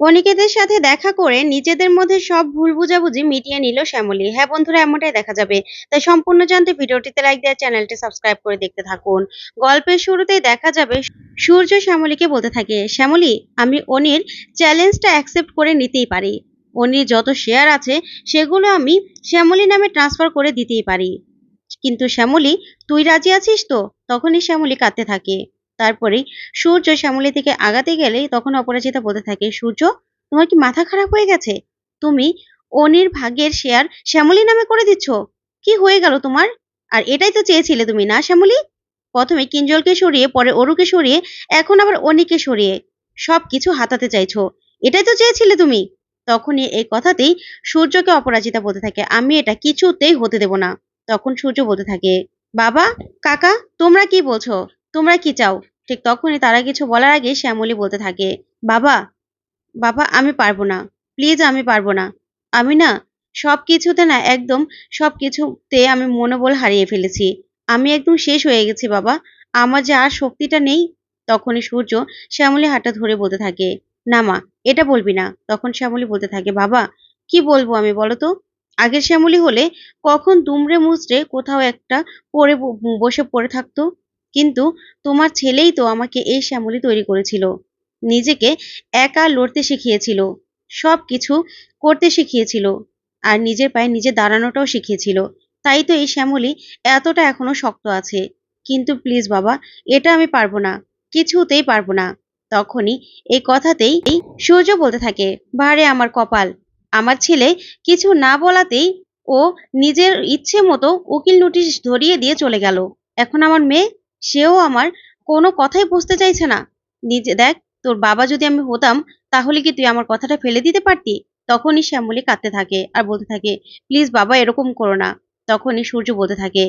অনিকেতের সাথে দেখা করে নিজেদের মধ্যে সব ভুল বুঝাবুঝি মিটিয়ে নিল শ্যামলী। হ্যাঁ বন্ধুরা, এমনটাই দেখা যাবে। তাই সম্পূর্ণ জানতে ভিডিওটিতে লাইক দেওয়ার চ্যানেলটি সাবস্ক্রাইব করে দেখতে থাকুন। গল্পের শুরুতেই দেখা যাবে সূর্য শ্যামলীকে বলতে থাকে, শ্যামলী, আমি অনির চ্যালেঞ্জটা অ্যাকসেপ্ট করে নিতেই পারি। অনির যত শেয়ার আছে, সেগুলো আমি শ্যামলী নামে ট্রান্সফার করে দিতেই পারি। কিন্তু শ্যামলী, তুই রাজি আছিস তো? তখনই শ্যামলী কাঁদতে থাকে। তারপরেই সূর্য শ্যামলী থেকে আগাতে গেলে তখন অপরাজিতা বলতে থাকে, সূর্য, তোমার কি মাথা খারাপ হয়ে গেছে? তুমি অনির ভাগ্যের শেয়ার শ্যামলী নামে করে দিচ্ছ? কি হয়ে গেল তোমার? আর এটাই তো চেয়েছিলে তুমি, না শ্যামলী? প্রথমে কিঞ্জলকে সরিয়ে, পরে অরুকে সরিয়ে, এখন আবার অনিকে সরিয়ে সব কিছু হাতাতে চাইছো। এটাই তো চেয়েছিলে তুমি? তখনই এই কথাতেই সূর্যকে অপরাজিতা বলতে থাকে, আমি এটা কিছুতেই হতে দেব না। তখন সূর্য বলতে থাকে, বাবা, কাকা, তোমরা কি বলছো? তোমরা কি চাও? ঠিক তখনই তারা কিছু বলার আগে শ্যামলী বলতে থাকে, বাবা বাবা, আমি পারব না প্লিজ আমি পারব না, আমি না সব কিছুতে না একদম সব কিছুতে আমি মনোবল হারিয়ে ফেলেছি, আমি একদম শেষ হয়ে গেছি বাবা, আমার যে আর শক্তিটা নেই, তখনই সূর্য শ্যামলী হাতটা ধরে বলতে থাকে, না মা, এটা বলবি না। তখন শ্যামলী বলতে থাকে, বাবা, কি বলব আমি বলো তো? আগের শ্যামলী হলে কখন দুমড়ে মুচড়ে কোথাও একটা পড়ে বসে পড়ে থাকতো কিন্তু তোমার ছেলেই তো আমাকে এই শ্যামলী তৈরি করেছিল। নিজেকে একা লড়তে শিখিয়েছিল সব কিছু করতে শিখিয়েছিল আর নিজের পায়ে নিজে দাঁড়ানোটাও শিখিয়েছিল। তাই তো এই শ্যামলী এতটা এখনও শক্ত আছে। কিন্তু প্লিজ বাবা, এটা আমি পারব না, কিছুতেই পারব না। তখনই এই কথাতেই এই সূর্য বলতে থাকে বারে আমার কপাল, আমার ছেলে কিছু না বলাতেই ও নিজের ইচ্ছে মতো উকিল নোটিশ ধরিয়ে দিয়ে চলে গেল। এখন আমার মেয়ে সেও আমার কোনো কথাই বুঝতে চাইছে না। নিজে, দেখ, তোর বাবা যদি আমি হতাম, তাহলে কি তুই আমার কথাটা ফেলে দিতে পারতি? তখনই শ্যামলী কাঁদতে থাকে আর বলতে থাকে, প্লিজ বাবা, এরকম করো না। তখনই সূর্য বলতে থাকে,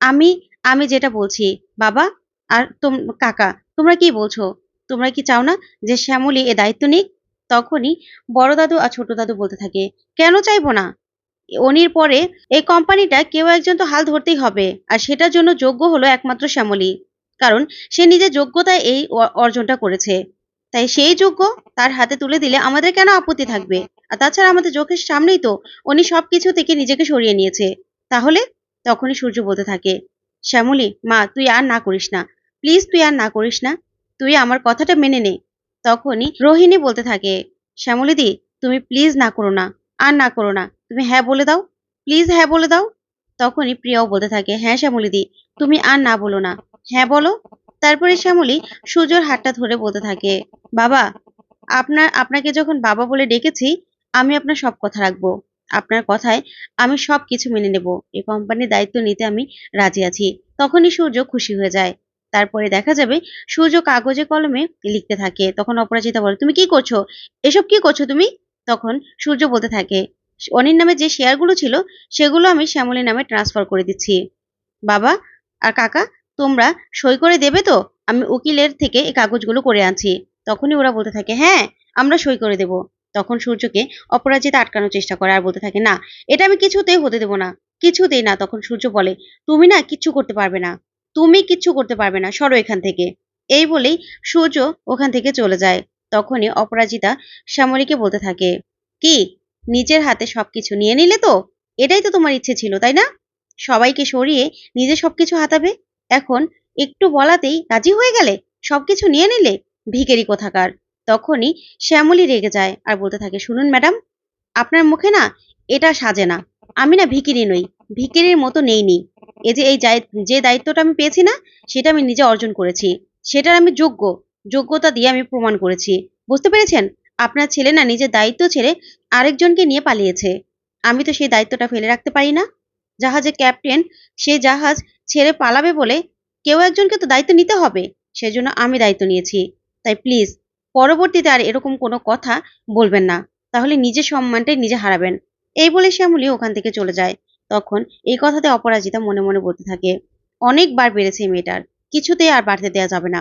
আমি আমি যেটা বলছি, বাবা আর তোম, কাকা, তোমরা কি বলছো? তোমরা কি চাও না যে শ্যামলী এ দায়িত্ব নিক? তখনই বড় দাদু আর ছোট দাদু বলতে থাকে, কেন চাইব না? অনির পরে, এই কোম্পানিটা কেউ একজন তো হাল ধরতেই হবে। আর সেটার জন্য যোগ্য হলো একমাত্র শ্যামলী। কারণ সে নিজের যোগ্যতায় এই অর্জনটা করেছে। তাই সেই যোগ্য তার হাতে তুলে দিলে আমাদের কেন আপত্তি থাকবে? আর তাছাড়া আমাদের চোখের সামনেই তো উনি সবকিছু থেকে নিজেকে সরিয়ে নিয়েছে। তাহলে? তখনই সূর্য বলতে থাকে, শ্যামলী, মা, তুই আর না করিস না। প্লিজ তুই আর না করিস না। তুই আমার কথাটা মেনে নে। তখনই রোহিণী বলতে থাকে, শ্যামলীদি, তুমি প্লিজ না করো না। আর না করো না। তুমি হ্যাঁ বলে দাও। প্লিজ হ্যাঁ বলে দাও। তখনই প্রিয়াও বলতে থাকে হ্যাঁ শ্যামলীদি, তুমি আর না বলো না। হ্যাঁ বলো? তারপরে শ্যামলী সূর্যর হাতটা ধরে বলতে থাকে, বাবা, আপনার, আপনাকে যখন বাবা বলে ডেকেছি, আমি আপনার সব কথা রাখব। আপনার কথায় আমি সব কিছু মেনে নেব। এই কোম্পানির দায়িত্ব নিতে আমি রাজি আছি। তখনই সূর্য খুশি হয়ে যায়। তারপরে দেখা যাবে সূর্য কাগজে কলমে লিখতে থাকে। তখন অপরাজিতা বলে, তুমি কি করছ? এসব কি করছ তুমি? তখন সূর্য বলতে থাকে অনির নামে যে শেয়ারগুলো ছিল, সেগুলো আমি শ্যামলীর নামে ট্রান্সফার করে দিচ্ছি। বাবা আর কাকা, তোমরা সই করে দেবে তো? আমি উকিলের থেকে এই কাগজগুলো করে আনছি। তখনই ওরা বলতে থাকে হ্যাঁ আমরা সই করে দেব। তখন সূর্যকে অপরাজিতা আটকানোর চেষ্টা করে আর বলতে থাকে, না, এটা আমি কিছুতেই হতে দেবো না, কিছুতেই না। তখন সূর্য বলে, তুমি না কিচ্ছু করতে পারবে না, তুমি কিচ্ছু করতে পারবে না, সরো এখান থেকে। এই বলেই সূর্য ওখান থেকে চলে যায়। তখনই অপরাজিতা শ্যামলীকে বলতে থাকে, কি নিজের হাতে সবকিছু নিয়ে নিলে তো এটাই তো তোমার ইচ্ছে ছিল, তাই না? সবাইকে সরিয়ে নিজে সবকিছু হাতাবে? এখন একটু বলাতেই রাজি হয়ে গেলে সবকিছু নিয়ে নিলে ভিকেরি কোথাকার? তখনই শ্যামলী রেগে যায় আর বলতে থাকে, শুনুন ম্যাডাম, আপনার মুখে না এটা সাজে না। আমি না ভিকিরি নই ভিকিরির মতো নেইনি এই যে এই যে দায়িত্বটা আমি পেয়েছি না, সেটা আমি নিজে অর্জন করেছি। সেটার আমি যোগ্য, যোগ্যতা দিয়ে আমি প্রমাণ করেছি। বুঝতে পেরেছেন? আপনার ছেলে না নিজের দায়িত্ব ছেড়ে আরেকজনকে নিয়ে পালিয়েছে। আমি তো সেই দায়িত্বটা ফেলে রাখতে পারি না। জাহাজের ক্যাপ্টেন সে জাহাজ ছেড়ে পালাবে বলে কেউ একজনকে তো দায়িত্ব নিতে হবে, সেজন্য আমি দায়িত্ব নিয়েছি। তাই প্লিজ পরবর্তীতে আর এরকম কোনো কথা বলবেন না। তাহলে নিজের সম্মানটাই নিজে হারাবেন। এই বলে শ্যামলি ওখান থেকে চলে যায়। তখন এই কথাতে অপরাজিতা মনে মনে বলতে থাকে, অনেকবার বেড়েছে মেয়েটার। কিছুতেই আর বাড়তে দেওয়া যাবে না।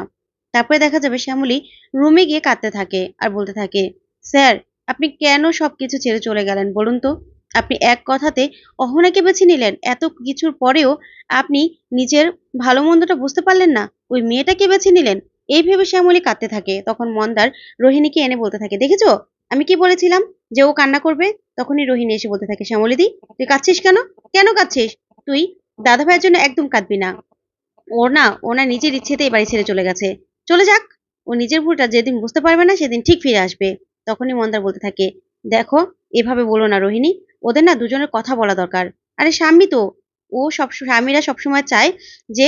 তারপরে দেখা যাবে শ্যামলী রুমে গিয়ে কাঁদতে থাকে আর বলতে থাকে, স্যার, আপনি কেন সবকিছু ছেড়ে চলে গেলেন বলুন তো? আপনি এক কথাতে অহনাকে বেছে নিলেন। এত কিছুর পরেও আপনি নিজের ভালো মন্দটা বুঝতে পারলেন না। ওই মেয়েটাকে বেছে নিলেন। এই ভেবে শ্যামলী কাঁদতে থাকে। তখন মন্দার রোহিণীকে এনে বলতে থাকে, দেখেছ? আমি কি বলেছিলাম যে ও কান্না করবে? তখনই রোহিণী এসে বলতে থাকে শ্যামলিদি তুই কাঁদছিস কেন? কেন কাঁদছিস? তুই দাদা ভাইয়ের জন্য একদম কাঁদবি না। ও না ও না নিজের ইচ্ছেতেই বাড়ি ছেড়ে চলে গেছে। চলে যাক। ও নিজের ভুলটা যেদিন বুঝতে পারবে না, সেদিন ঠিক ফিরে আসবে। তখনই মন্দার বলতে থাকে, দেখো, এভাবে বলো না রোহিণী, ওদের না দুজনের কথা বলা দরকার। আরে স্বামী তো, ও সব স্বামীরা সবসময় চায় যে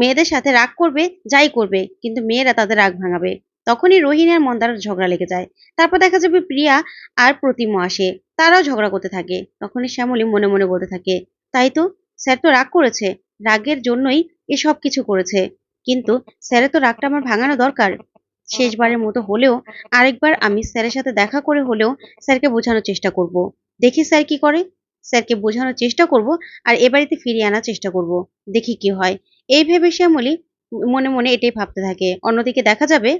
মেয়েদের সাথে রাগ করবে, যাই করবে, কিন্তু মেয়েরা তাদের রাগ ভাঙাবে। তখনই রোহিণী আর মন্দার ঝগড়া লেগে যায়। তারপর দেখা যাবে প্রিয়া আর প্রতিম আসে, তারাও ঝগড়া করতে থাকে। তখনই শ্যামলী মনে মনে বলতে থাকে, তাই তো, স্যার তো রাগ করেছে, রাগের জন্যই এসব কিছু করেছে। কিন্তু স্যারের তো রাগটা আমার ভাঙানো দরকার। শেষবারের মতো হলেও আরেকবার আমি স্যারের সাথে দেখা করে হলেও স্যারকে বোঝানোর চেষ্টা করব। দেখি স্যার কি করে। স্যারকে বোঝানোর চেষ্টা করব আর এ বাড়িতে ফিরিয়ে আনার চেষ্টা করব। দেখি কি হয়। এই ভেবে শ্যামলী মনে মনে এটাই ভাবতে থাকে। অন্যদিকে দেখা যাবে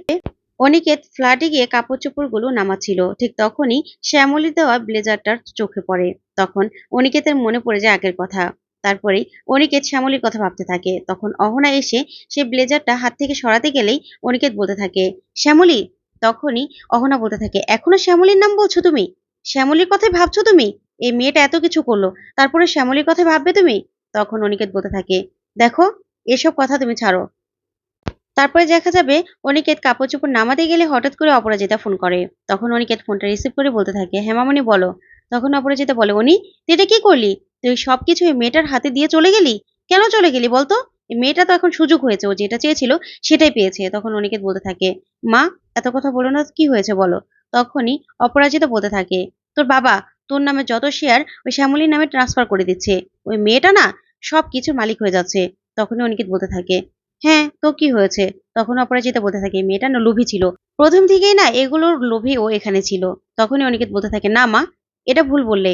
অনিকেত ফ্ল্যাটে গিয়ে কাপড় চোপড়গুলো নামাচ্ছিল। ঠিক তখনই শ্যামলী দেওয়া ব্লেজারটার চোখে পড়ে। তখন অনিকেতের মনে পড়ে যায় আগের কথা। তারপরেই অনিকেত শ্যামলীর কথা ভাবতে থাকে। তখন অহনা এসে সে ব্লেজারটা হাত থেকে সরাতে গেলেই অনিকেত বলতে থাকে, শ্যামলী! তখনই অহনা বলতে থাকে, এখনও শ্যামলীর নাম বলছো তুমি? শ্যামলীর কথাই ভাবছ তুমি? এই মেয়েটা এত কিছু করল, তারপরে শ্যামলীর কথা ভাববে তুমি? তখন অনিকেত বলতে থাকে, দেখো, এসব কথা তুমি ছাড়ো। তারপরে দেখা যাবে অনিকেত কাপড় চোপড় নামাতে গেলে হঠাৎ করে অপরাজিতা ফোন করে। তখন অনিকেত ফোনটা রিসিভ করে বলতে থাকে হেমামণি বলো। তখন অপরাজিতা বলে উনি তুই এটা কি করলি? তুই সবকিছু এই মেয়েটার হাতে দিয়ে চলে গেলি? কেন চলে গেলি বলতো? মেয়েটা তো এখন সুযোগ হয়েছে, ও যেটা চেয়েছিল সেটাই পেয়েছে, তখন অনিকেত বলতে থাকে। মা, এত কথা বলো না, কি হয়েছে বলো? তখনই অপরাজিতা বলতে থাকে, তোর বাবা, তোর নামে যত শেয়ার ওই শ্যামলীর নামে ট্রান্সফার করে দিচ্ছে। ওই মেয়েটা না সব কিছুর মালিক হয়ে যাচ্ছে, তখনই অনিকেত বলতে থাকে হ্যাঁ তো কি হয়েছে? তখন অপরাজিতা বলতে থাকে, মেয়েটা না লোভী ছিল। প্রথম থেকেই না এগুলোর লোভী ও এখানে ছিল। তখনই অনিকেত বলতে থাকে, না মা, এটা ভুল বললে।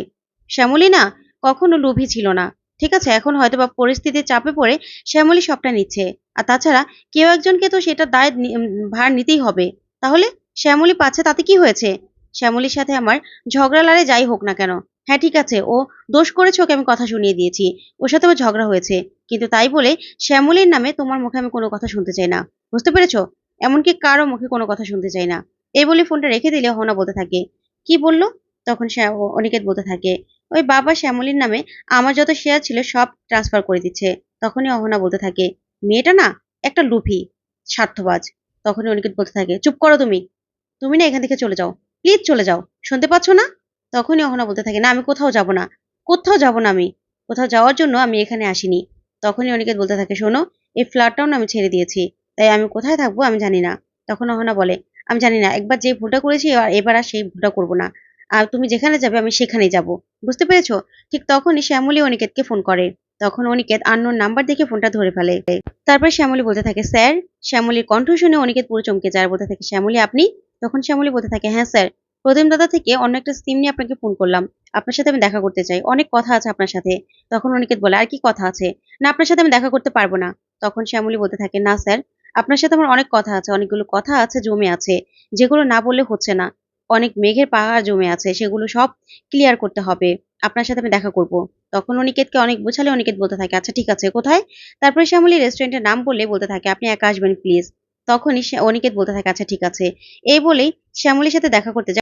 শ্যামলী না কখনো লোভী ছিল না। ঠিক আছে, এখন হয়তো বা পরিস্থিতির চাপে পড়ে শ্যামলী সবটা নিচ্ছে। আর তাছাড়া কেউ একজনকে তো সেটা দায় ভার নিতেই হবে। তাহলে শ্যামলী পাচ্ছে তাতে কি হয়েছে? শ্যামলীর সাথে আমার ঝগড়া লড়াই যাই হোক না কেন। হ্যাঁ ঠিক আছে, ও দোষ করেছে, ওকে আমি কথা শুনিয়ে দিয়েছি। ওর সাথে আমার ঝগড়া হয়েছে। কিন্তু তাই বলে শ্যামলীর নামে তোমার মুখে আমি কোনো কথা শুনতে চাই না। বুঝতে পেরেছ? এমনকি কারও মুখে কোনো কথা শুনতে চাই না। এই বলে ফোনটা রেখে দিলে হনা বলতে থাকে। কি বলল? তখন অনিকেত বলতে থাকে ওই বাবা শ্যামলীর নামে আমার যত শেয়ার ছিল সব ট্রান্সফার করে দিচ্ছে। তখনই অহনা বলতে থাকে, মেয়েটা না, একটা লুফি, স্বার্থবাজ। তখনই অনিকেত বলতে থাকে, চুপ করো তুমি তুমি না এখান থেকে চলে যাও প্লিজ চলে যাও, শুনতে পাচ্ছ না? তখনই অহনা বলতে থাকে, না, আমি কোথাও যাব না, কোথাও যাব না আমি, কোথাও যাওয়ার জন্য আমি এখানে আসিনি। তখনই অনিকেত বলতে থাকে, শোনো, এই ফ্ল্যাটটাও না আমি ছেড়ে দিয়েছি, তাই আমি কোথায় থাকব আমি জানি না। তখন অহনা বলে, আমি জানি না, একবার যে ভুলটা করেছি এবার আর সেই ভুলটা করব না। আর তুমি যেখানে যাবে আমি সেখানেই যাব। বুঝতে পেরেছ? ঠিক তখনই শ্যামলী অনিকেতকে ফোন করে। তখন অনিকেত আন্নোর নাম্বার দেখে ফোনটা ধরে ফেলে। তারপর শ্যামলী বলতে থাকে, স্যার? শ্যামলীর কণ্ঠ শুনে অনিকেত পুরো চমকে যায় বলতে থাকে, শ্যামলী, আপনি? তখন শ্যামলী বলতে থাকে হ্যাঁ স্যার। প্রতিম দাদা থেকে অন্য একটা সিম নিয়ে আপনাকে ফোন করলাম। আপনার সাথে আমি দেখা করতে চাই। অনেক কথা আছে আপনার সাথে। তখন অনিকেত বলে, আর কি কথা আছে? না, আপনার সাথে আমি দেখা করতে পারব না। তখন শ্যামলী বলতে থাকে, না, স্যার, আপনার সাথে আমার অনেক কথা আছে। অনেকগুলো কথা আছে, জমে আছে। যেগুলো না বললে হচ্ছে না। অনেক মেঘের পাহাড় জমে আছে, সেগুলো সব ক্লিয়ার করতে হবে। আপনার সাথে আমি দেখা করব। তখন অনিকেতকে অনেক বোঝালে অনিকেত বলতে থাকে আচ্ছা ঠিক আছে, কোথায়? তারপরে শ্যামলী রেস্টুরেন্টের নাম বললে বলতে থাকে, আপনি একা আসবেন প্লিজ তখনই অনিকেত বলতে থাকে আচ্ছা ঠিক আছে। এই বলেই শ্যামলীর সাথে দেখা করতে যায়